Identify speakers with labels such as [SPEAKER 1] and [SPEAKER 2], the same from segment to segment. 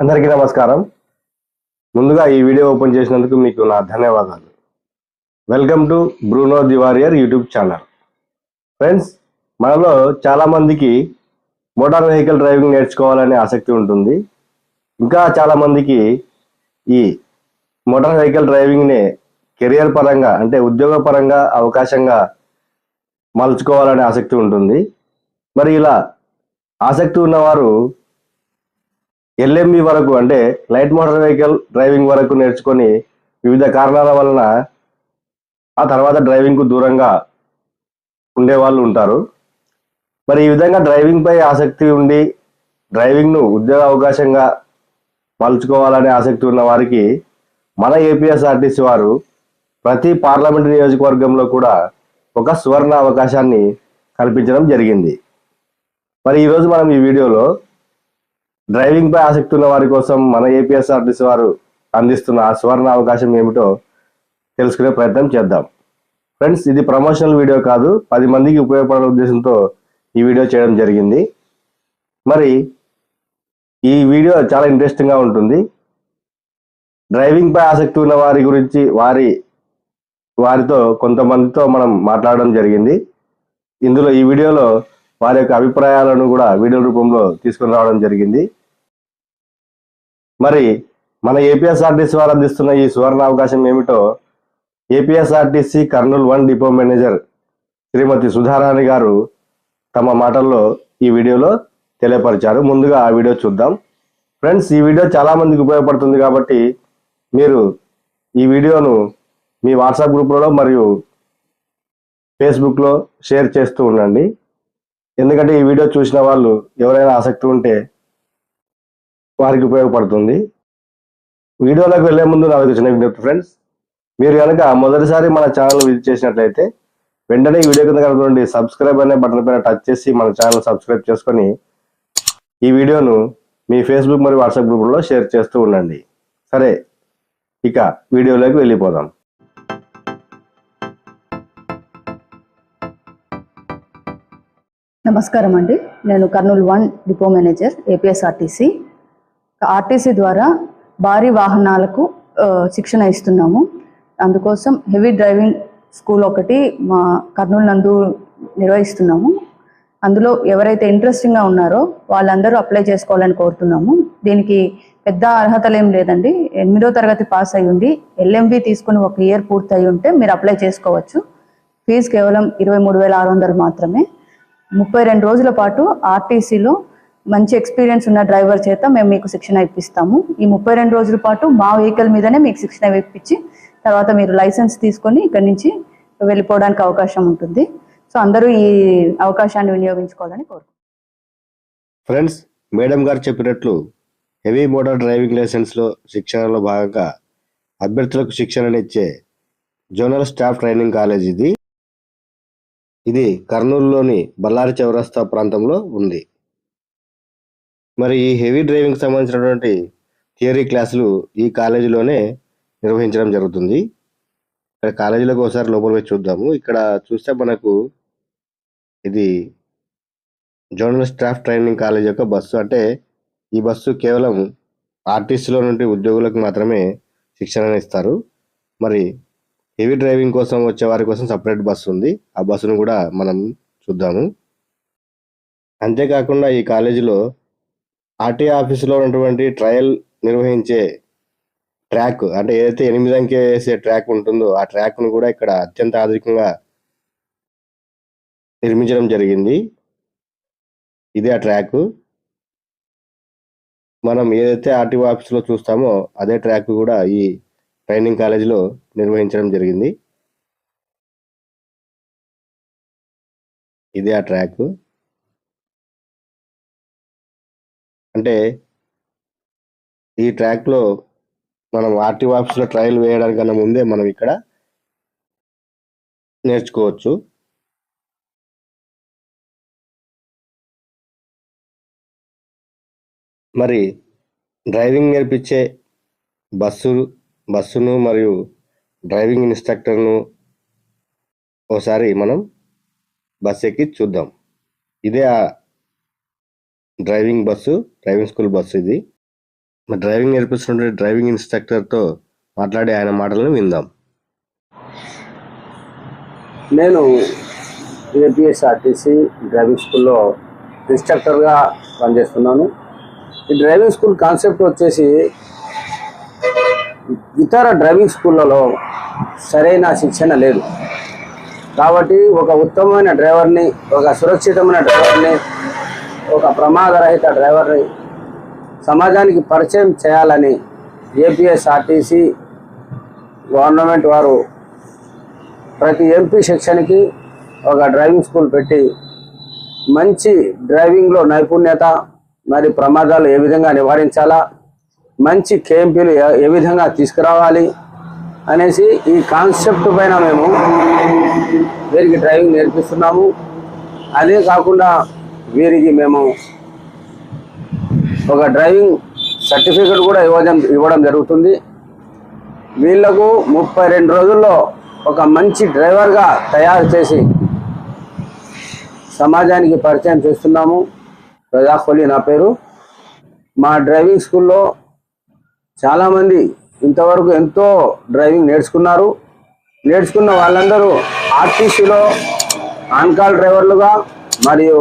[SPEAKER 1] అందరికీ నమస్కారం. ముందుగా ఈ వీడియో ఓపెన్ చేసినందుకు మీకు నా ధన్యవాదాలు. Welcome to Bruno the warrior YouTube channel friends మనలో చాలా మందికి మోటార్ వెహికల్ డ్రైవింగ్ నేర్చుకోవాలనే ఆసక్తి ఉంటుంది. ఇంకా చాలామందికి ఈ మోటార్ వెహికల్ డ్రైవింగ్ని కెరియర్ పరంగా అంటే ఉద్యోగ పరంగా అవకాశంగా మలుచుకోవాలనే ఆసక్తి ఉంటుంది. మరి ఇలా ఆసక్తి ఉన్నవారు ఎల్ఎంబి వరకు అంటే లైట్ మోటార్ వెహికల్ డ్రైవింగ్ వరకు నేర్చుకొని వివిధ కారణాల వలన ఆ తర్వాత డ్రైవింగ్కు దూరంగా ఉండేవాళ్ళు ఉంటారు. మరి ఈ విధంగా డ్రైవింగ్పై ఆసక్తి ఉండి డ్రైవింగ్ను ఉద్యోగ అవకాశంగా మలుచుకోవాలనే ఆసక్తి ఉన్న వారికి మన ఏపీఎస్ఆర్టీసీ వారు ప్రతి పార్లమెంట్ నియోజకవర్గంలో కూడా ఒక సువర్ణ అవకాశాన్ని కల్పించడం జరిగింది. మరి ఈరోజు మనం ఈ వీడియోలో డ్రైవింగ్ పై ఆసక్తి ఉన్న వారి కోసం మన ఏపీఎస్ఆర్టీసీ వారు అందిస్తున్న ఆ సువర్ణ అవకాశం ఏమిటో తెలుసుకునే ప్రయత్నం చేద్దాం. ఫ్రెండ్స్ ఇది ప్రమోషనల్ వీడియో కాదు. పది మందికి ఉపయోగపడే ఉద్దేశంతో ఈ వీడియో చేయడం జరిగింది. మరి ఈ వీడియో చాలా ఇంట్రెస్టింగ్గా ఉంటుంది. డ్రైవింగ్ పై ఆసక్తి ఉన్న వారి గురించి వారి వారితో కొంతమందితో మనం మాట్లాడడం జరిగింది. ఇందులో ఈ వీడియోలో వారి యొక్క అభిప్రాయాలను కూడా వీడియో రూపంలో తీసుకుని రావడం జరిగింది. మరి మన ఏపీఎస్ఆర్టీసీ వారు అందిస్తున్న ఈ సువర్ణ అవకాశం ఏమిటో APSRTC Kurnool one depot manager Shrimati Sudharani గారు తమ మాటల్లో ఈ వీడియోలో తెలియపరిచారు. ముందుగా ఆ వీడియో చూద్దాం. ఫ్రెండ్స్ ఈ వీడియో చాలా మందికి ఉపయోగపడుతుంది కాబట్టి మీరు ఈ వీడియోను మీ వాట్సాప్ గ్రూప్లలో మరియు ఫేస్బుక్లో షేర్ చేస్తూ ఉండండి. ఎందుకంటే ఈ వీడియో చూసిన వాళ్ళు ఎవరైనా ఆసక్తి ఉంటే వారికి ఉపయోగపడుతుంది. వీడియోలోకి వెళ్ళే ముందు నాకు చిన్న విజ్ఞప్తి ఫ్రెండ్స్ మీరు కనుక మొదటిసారి మన ఛానల్ విజిట్ చేసినట్లయితే వెంటనే వీడియో కింద కనుకోండి సబ్స్క్రైబ్ అనే బటన్ పైన టచ్ చేసి మన ఛానల్ సబ్స్క్రైబ్ చేసుకొని ఈ వీడియోను మీ ఫేస్బుక్ మరియు వాట్సాప్ గ్రూపుల్లో షేర్ చేస్తూ ఉండండి. సరే ఇక వీడియోలోకి వెళ్ళిపోదాం.
[SPEAKER 2] నమస్కారం అండి. నేను Kurnool one depot manager APSRTC RTC ద్వారా భారీ వాహనాలకు శిక్షణ ఇస్తున్నాము. అందుకోసం హెవీ డ్రైవింగ్ స్కూల్ ఒకటి మా కర్నూలు నందు నిర్వహిస్తున్నాము. అందులో ఎవరైతే ఇంట్రెస్టింగ్గా ఉన్నారో వాళ్ళందరూ అప్లై చేసుకోవాలని కోరుతున్నాము. దీనికి పెద్ద అర్హతలు ఏం లేదండి. ఎనిమిదో తరగతి పాస్ అయి ఉండి ఎల్ఎంబి తీసుకుని ఒక ఇయర్ పూర్తి అయి ఉంటే మీరు అప్లై చేసుకోవచ్చు. ఫీజు కేవలం ఇరవై మూడు వేల ఆరు వందలు మాత్రమే. ముప్పై రెండు రోజుల పాటు ఆర్టీసీలో మంచి ఎక్స్పీరియన్స్ ఉన్న డ్రైవర్ చేత మేము మీకు శిక్షణ ఇప్పిస్తాము. ఈ ముప్పై రెండు రోజుల పాటు మా వెహికల్ మీదనే మీకు శిక్షణ ఇప్పించి తర్వాత మీరు లైసెన్స్ తీసుకొని ఇక్కడి నుంచి వెళ్ళిపోవడానికి అవకాశం ఉంటుంది. సో అందరూ ఈ అవకాశాన్ని వినియోగించుకోవాలని కోరుకుంటున్నాను
[SPEAKER 1] ఫ్రెండ్స్ మేడం గారు చెప్పినట్లు హెవీ మోటార్ డ్రైవింగ్ లైసెన్స్లో శిక్షణలో భాగంగా అభ్యర్థులకు శిక్షణనిచ్చే జోనల్ స్టాఫ్ ట్రైనింగ్ కాలేజ్ ఇది ఇది కర్నూలులోని బళ్ళారి చౌరస్తా ప్రాంతంలో ఉంది. మరి ఈ హెవీ డ్రైవింగ్ సంబంధించినటువంటి థియరీ క్లాసులు ఈ కాలేజీలోనే నిర్వహించడం జరుగుతుంది. ఇక్కడ కాలేజీలోకి ఒకసారి లోపల పోయి చూద్దాము. ఇక్కడ చూస్తే మనకు ఇది జోనల్ స్టాఫ్ ట్రైనింగ్ కాలేజ్ యొక్క బస్సు. అంటే ఈ బస్సు కేవలం ఆర్టీసీలో నుండి ఉద్యోగులకు మాత్రమే శిక్షణ ఇస్తారు. మరి హెవీ డ్రైవింగ్ కోసం వచ్చే వారి కోసం సపరేట్ బస్సు ఉంది. ఆ బస్సును కూడా మనం చూద్దాము. అంతేకాకుండా ఈ కాలేజీలో ఆర్టీఏ ఆఫీసులో ఉన్నటువంటి ట్రయల్ నిర్వహించే ట్రాక్ అంటే ఏదైతే ఎనిమిది అంకె వేసే ట్రాక్ ఉంటుందో ఆ ట్రాక్ను కూడా ఇక్కడ అత్యంత ఆధునికంగా నిర్మించడం జరిగింది. ఇదే ఆ ట్రాక్ మనం ఏదైతే ఆర్టీఓ ఆఫీస్లో చూస్తామో అదే ట్రాక్ కూడా ఈ ట్రైనింగ్ కాలేజీలో నిర్వహించడం జరిగింది. ఇదే ఆ ట్రాక్ అంటే ఈ ట్రాక్లో మనం ఆర్టీఓ ఆఫీస్లో ట్రయల్ వేయడానికన్నా ముందే మనం ఇక్కడ నేర్చుకోవచ్చు. మరి డ్రైవింగ్ నేర్పించే బస్సు బస్సును మరియు డ్రైవింగ్ ఇన్స్ట్రక్టర్ను ఒకసారి మనం బస్ ఎక్కి చూద్దాం. ఇదే ఆ driving bus driving school bus ఇది. మరి డ్రైవింగ్ నేర్పిస్తున్న డ్రైవింగ్ ఇన్స్ట్రక్టర్తో మాట్లాడే ఆయన మాటలను విందాం.
[SPEAKER 3] నేను ఏపీఎస్ఆర్టీసీ డ్రైవింగ్ స్కూల్లో ఇన్స్ట్రక్టర్గా పనిచేస్తున్నాను. ఈ డ్రైవింగ్ స్కూల్ కాన్సెప్ట్ వచ్చేసి ఇతర డ్రైవింగ్ స్కూళ్ళలో సరైన శిక్షణ లేదు. కాబట్టి ఒక ఉత్తమమైన డ్రైవర్ని ఒక సురక్షితమైన డ్రైవర్ని ఒక ప్రమాదరహిత డ్రైవర్ని సమాజానికి పరిచయం చేయాలని ఏపీఎస్ఆర్టీసీ గవర్నమెంట్ వారు ప్రతి ఎంపీ సెక్షన్కి ఒక డ్రైవింగ్ స్కూల్ పెట్టి మంచి డ్రైవింగ్లో నైపుణ్యత మరి ప్రమాదాలు ఏ విధంగా నివారించాలా మంచి కేఎంపీలు ఏ- విధంగా తీసుకురావాలి అనేసి ఈ కాన్సెప్ట్ పైన మేము వీరికి డ్రైవింగ్ నేర్పిస్తున్నాము. అదే కాకుండా వీరికి మేము ఒక డ్రైవింగ్ సర్టిఫికెట్ కూడా ఇవ్వడం ఇవ్వడం జరుగుతుంది. వీళ్ళకు ముప్పై రెండు రోజుల్లో ఒక మంచి డ్రైవర్గా తయారు చేసి సమాజానికి పరిచయం చేస్తున్నాము. ప్రజాకోలి నా పేరు. మా డ్రైవింగ్ స్కూల్లో చాలామంది ఇంతవరకు ఎంతో డ్రైవింగ్ నేర్చుకున్నారు. నేర్చుకున్న వాళ్ళందరూ ఆర్టీసీలో ఆన్కాల్ డ్రైవర్లుగా మరియు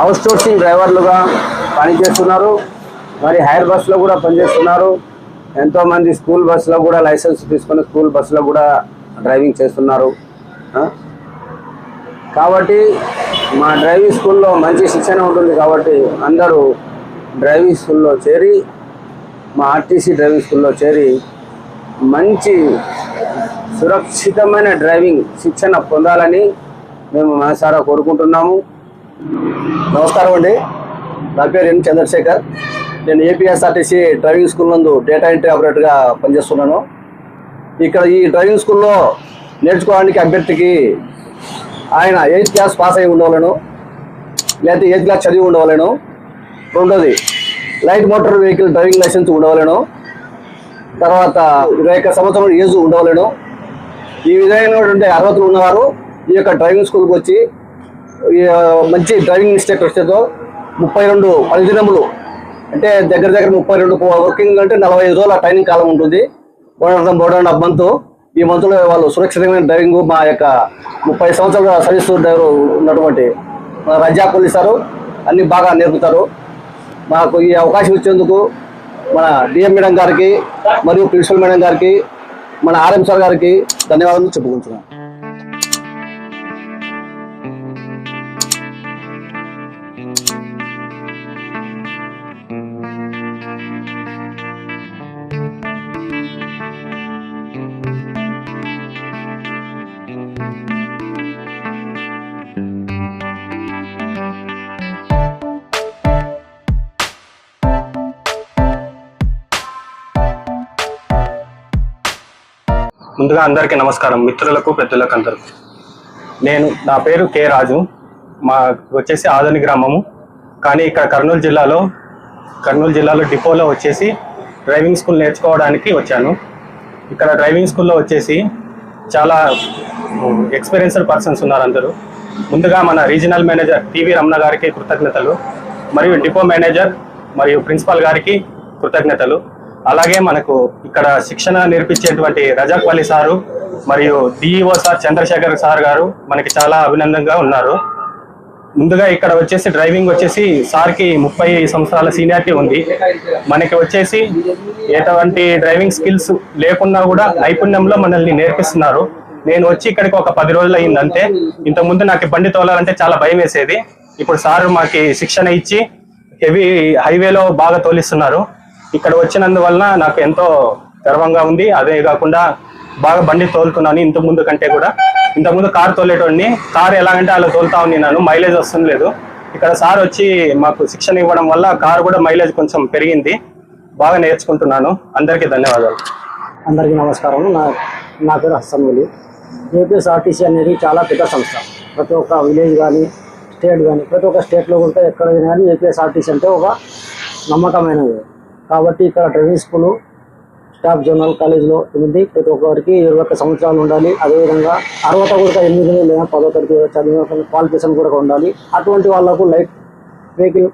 [SPEAKER 3] అవుట్ సోర్సింగ్ డ్రైవర్లుగా పనిచేస్తున్నారు. మరి హైర్ బస్సులో కూడా పనిచేస్తున్నారు. ఎంతోమంది స్కూల్ బస్సులో కూడా లైసెన్స్ తీసుకొని స్కూల్ బస్సులో కూడా డ్రైవింగ్ చేస్తున్నారు. కాబట్టి మా డ్రైవింగ్ స్కూల్లో మంచి శిక్షణ ఉంటుంది కాబట్టి అందరూ డ్రైవింగ్ స్కూల్లో చేరి మా ఆర్టీసీ డ్రైవింగ్ స్కూల్లో చేరి మంచి సురక్షితమైన డ్రైవింగ్ శిక్షణ పొందాలని మేము మనసారా కోరుకుంటున్నాము.
[SPEAKER 4] నమస్కారం అండి. నా పేరు ఎన్ చంద్రశేఖర్. నేను ఏపీఎస్ఆర్టీసీ డ్రైవింగ్ స్కూల్ నందు డేటా ఎంట్రీ ఆపరేటర్గా పనిచేస్తున్నాను. ఇక్కడ ఈ డ్రైవింగ్ స్కూల్లో నేర్చుకోవడానికి అభ్యర్థికి ఆయన ఎయిత్ క్లాస్ పాస్ అయి ఉండవలను లేకపోతే ఎయిత్ క్లాస్ చదివి ఉండవలను. రెండోది light motor vehicle driving licence ఉండవలను. తర్వాత ఇరవై ఒక్క సంవత్సరం ఏజ్ ఉండవలను. ఈ విధమైనటువంటి అర్హతలు ఉన్నవారు ఈ యొక్క డ్రైవింగ్ స్కూల్కి వచ్చి మంచి డ్రైవింగ్ ఇన్స్ట్రక్టర్స్తో ముప్పై రెండు పనిదినములు అంటే దగ్గర దగ్గర ముప్పై రెండు వర్కింగ్ అంటే నలభై ఐదు రోజుల ట్రైనింగ్ కాలం ఉంటుంది. వన్ అండ్ అండ్ మంత్ ఈ మంత్లో వాళ్ళు సురక్షితమైన డ్రైవింగ్ మా యొక్క ముప్పై సంవత్సరాల సర్వీస్ డ్రైవర్ ఉన్నటువంటి మన రజా పోలీసారు. అన్ని బాగా నేర్పుతారు. మాకు ఈ అవకాశం ఇచ్చేందుకు మన డిఎం మేడం గారికి మరియు ప్రిన్సిపల్ మేడం గారికి మన ఆర్ఎం సార్ గారికి ధన్యవాదాలు చెప్పుకుంటున్నాను.
[SPEAKER 5] ముందుగా అందరికీ నమస్కారం. మిత్రులకు పెద్దలకు అందరూ నేను నా పేరు కె రాజు. మా వచ్చేసి ఆదని గ్రామము. కానీ ఇక్కడ కర్నూలు జిల్లాలో కర్నూలు జిల్లాలో డిపోలో వచ్చేసి డ్రైవింగ్ స్కూల్ నేర్చుకోవడానికి వచ్చాను. ఇక్కడ డ్రైవింగ్ స్కూల్లో వచ్చేసి చాలా ఎక్స్పీరియన్స్డ్ పర్సన్స్ ఉన్నారు అందరూ. ముందుగా మన రీజనల్ మేనేజర్ టీవీ రమణ గారికి కృతజ్ఞతలు మరియు డిపో మేనేజర్ మరియు ప్రిన్సిపాల్ గారికి కృతజ్ఞతలు. అలాగే మనకు ఇక్కడ శిక్షణ నేర్పించేటువంటి రజాక్ సారు మరియు డిఈఓ సార్ చంద్రశేఖర్ సార్ గారు మనకి చాలా అభినందనగా ఉన్నారు. ముందుగా ఇక్కడ వచ్చేసి డ్రైవింగ్ వచ్చేసి సార్కి ముప్పై సంవత్సరాల సీనియారిటీ ఉంది. మనకి వచ్చేసి ఎటువంటి డ్రైవింగ్ స్కిల్స్ లేకున్నా కూడా నైపుణ్యంలో మనల్ని నేర్పిస్తున్నారు. నేను వచ్చి ఇక్కడికి ఒక పది రోజులు అయింది అంతే ఇంతకుముందు నాకు బండి తోలాలంటే చాలా భయం వేసేది. ఇప్పుడు సార్ మాకి శిక్షణ ఇచ్చి హెవీ హైవేలో బాగా తోలిస్తున్నారు. ఇక్కడ వచ్చినందువలన నాకు ఎంతో గర్వంగా ఉంది. అదే కాకుండా బాగా బండి తోలుతున్నాను ఇంత ముందు కంటే కూడా. ఇంతకుముందు కార్ తోలేటోడిని. కార్ ఎలాగంటే అలా తోలుతా ఉన్నాను. మైలేజ్ వస్తుంది లేదు. ఇక్కడ సార్ వచ్చి మాకు శిక్షణ ఇవ్వడం వల్ల కార్ కూడా మైలేజ్ కొంచెం పెరిగింది. బాగా నేర్చుకుంటున్నాను. అందరికీ ధన్యవాదాలు.
[SPEAKER 4] అందరికీ నమస్కారం. నా నా పేరు హస్సన్ వలి ఏపీఎస్ఆర్టీసీ అనేది చాలా పెద్ద సంస్థ. ప్రతి ఒక్క విలేజ్ కానీ స్టేట్ కానీ ప్రతి ఒక్క స్టేట్లో కూడా ఎక్కడైనా కానీ ఏపీఎస్ఆర్టీసీ అంటే ఒక నమ్మకమైనది. కాబట్టి ఇక్కడ డ్రైవింగ్ స్కూలు స్టాఫ్ జనరల్ కాలేజ్లో ఎనిమిది ప్రతి ఒక్కరికి ఇరవై ఒక్క సంవత్సరాలు ఉండాలి. అదేవిధంగా అర్హత కూడా ఎనిమిది లేదా పదో తరగతి చదివిన క్వాలిఫికేషన్ కూడా ఉండాలి. అటువంటి వాళ్ళకు లైట్ వెహికల్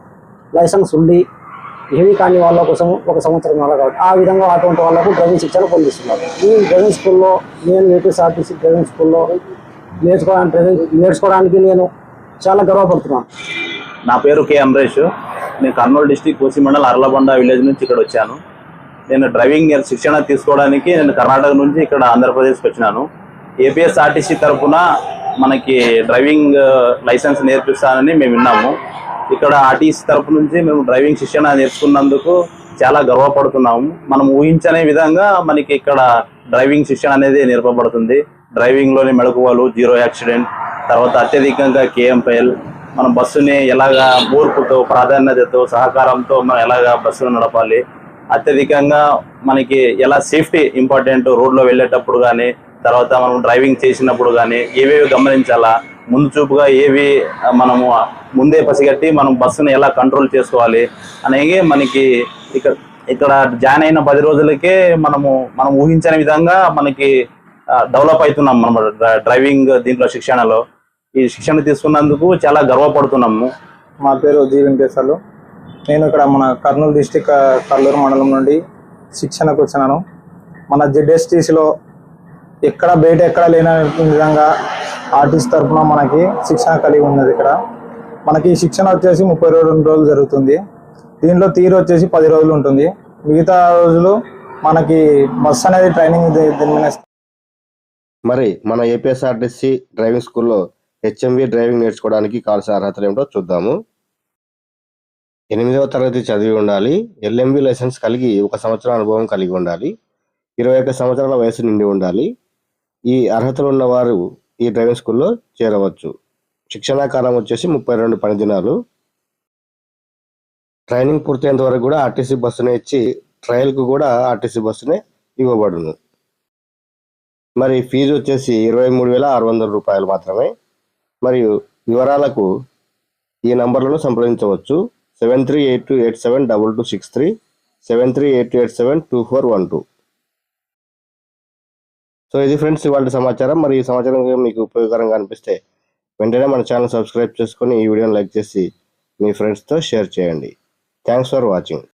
[SPEAKER 4] లైసెన్స్ ఉండి
[SPEAKER 6] హెవీ కాని వాళ్ళ కోసం ఒక సంవత్సరం నెల కాబట్టి. ఆ విధంగా అటువంటి వాళ్ళకు డ్రైవింగ్ శిక్షణ పొందిస్తున్నారు. ఈ డ్రైవింగ్ స్కూల్లో నేను ఏపీఎస్ఆర్టీసీ డ్రైవింగ్ స్కూల్లో నేర్చుకోవడానికి డ్రైవింగ్ నేర్చుకోవడానికి నేను చాలా గర్వపడుతున్నాను.
[SPEAKER 7] నా పేరు కె. అమరేష్. నేను కర్నూలు డిస్టిక్ కోసి మండలం అర్లబొండ విలేజ్ నుంచి ఇక్కడ వచ్చాను. నేను డ్రైవింగ్ శిక్షణ తీసుకోవడానికి నేను కర్ణాటక నుంచి ఇక్కడ ఆంధ్రప్రదేశ్కి వచ్చినాను. ఏపీఎస్ఆర్టీసీ తరఫున మనకి డ్రైవింగ్ లైసెన్స్ నేర్పిస్తానని మేము విన్నాము. ఇక్కడ ఆర్టీసీ తరఫు నుంచి మేము డ్రైవింగ్ శిక్షణ నేర్చుకున్నందుకు చాలా గర్వపడుతున్నాము. మనం ఊహించనే విధంగా మనకి ఇక్కడ డ్రైవింగ్ శిక్షణ అనేది నేర్పబడుతుంది. డ్రైవింగ్లోని మెళకువలు జీరో యాక్సిడెంట్ తర్వాత అత్యధికంగా కేఎంపైఎల్ మనం బస్సుని ఎలాగా ఓర్పుతో ప్రాధాన్యతతో సహకారంతో మనం ఎలాగా బస్సును నడపాలి అత్యధికంగా మనకి ఎలా సేఫ్టీ ఇంపార్టెంట్ రోడ్లో వెళ్ళేటప్పుడు కానీ తర్వాత మనం డ్రైవింగ్ చేసినప్పుడు కానీ ఏవేవి గమనించాలా ముందు చూపుగా ఏవి మనము ముందే పసిగట్టి మనం బస్సును ఎలా కంట్రోల్ చేసుకోవాలి అనేది మనకి ఇక్కడ ఇక్కడ జాయిన్ అయిన పది రోజులకే మనము మనం ఊహించని విధంగా మనకి డెవలప్ అవుతున్నాం మనం డ్రైవింగ్ దీంట్లో శిక్షణలో. ఈ శిక్షణ తీసుకున్నందుకు చాలా గర్వపడుతున్నాము.
[SPEAKER 8] మా పేరు జీ వెంకటేశ్వర్లు నేను ఇక్కడ మన కర్నూలు డిస్టిక్ కల్లూరు మండలం నుండి శిక్షణకు వచ్చినాను మన జెడ్ఎస్టీసీలో ఎక్కడ బయట ఎక్కడ లేని విధంగా ఆర్టిస్ట్ తరఫున మనకి శిక్షణ కలిగి ఉన్నది ఇక్కడ. మనకి ఈ శిక్షణ వచ్చేసి ముప్పై రెండు రోజులు జరుగుతుంది. దీనిలో తీరు వచ్చేసి పది రోజులు ఉంటుంది. మిగతా రోజులు మనకి బస్ అనేది ట్రైనింగ్
[SPEAKER 1] మరి మన ఏపీఎస్ఆర్టీసీ డ్రైవింగ్ స్కూల్లో హెచ్ఎంవి డ్రైవింగ్ నేర్చుకోవడానికి కావాల్సిన అర్హతలు ఏమిటో చూద్దాము. ఎనిమిదవ తరగతి చదివి ఉండాలి. ఎల్ఎంవి లైసెన్స్ కలిగి ఒక సంవత్సరం అనుభవం కలిగి ఉండాలి. ఇరవై ఒక్క సంవత్సరాల వయసు నిండి ఉండాలి. ఈ అర్హతలు ఉన్నవారు ఈ డ్రైవింగ్ స్కూల్లో చేరవచ్చు. శిక్షణా కాలం వచ్చేసి ముప్పై రెండు పని దినాలు. ట్రైనింగ్ పూర్తయ్యేంత వరకు కూడా ఆర్టీసీ బస్సునే ఇచ్చి ట్రయల్కు కూడా ఆర్టీసీ బస్సునే ఇవ్వబడును. మరి ఫీజు వచ్చేసి ఇరవై మూడు వేల ఆరు వందల రూపాయలు మాత్రమే. మరియు వివరాలకు ఈ నంబర్లను సంప్రదించవచ్చు. Seven three eight two eight seven double two six three seven three eight two eight seven two four one two. So ఇది ఫ్రెండ్స్ ఇవాళ సమాచారం. మరి ఈ సమాచారం మీకు ఉపయోగకరంగా అనిపిస్తే వెంటనే మన ఛానల్ సబ్స్క్రైబ్ చేసుకొని ఈ వీడియోని లైక్ చేసి మీ ఫ్రెండ్స్తో షేర్ చేయండి. Thanks for watching.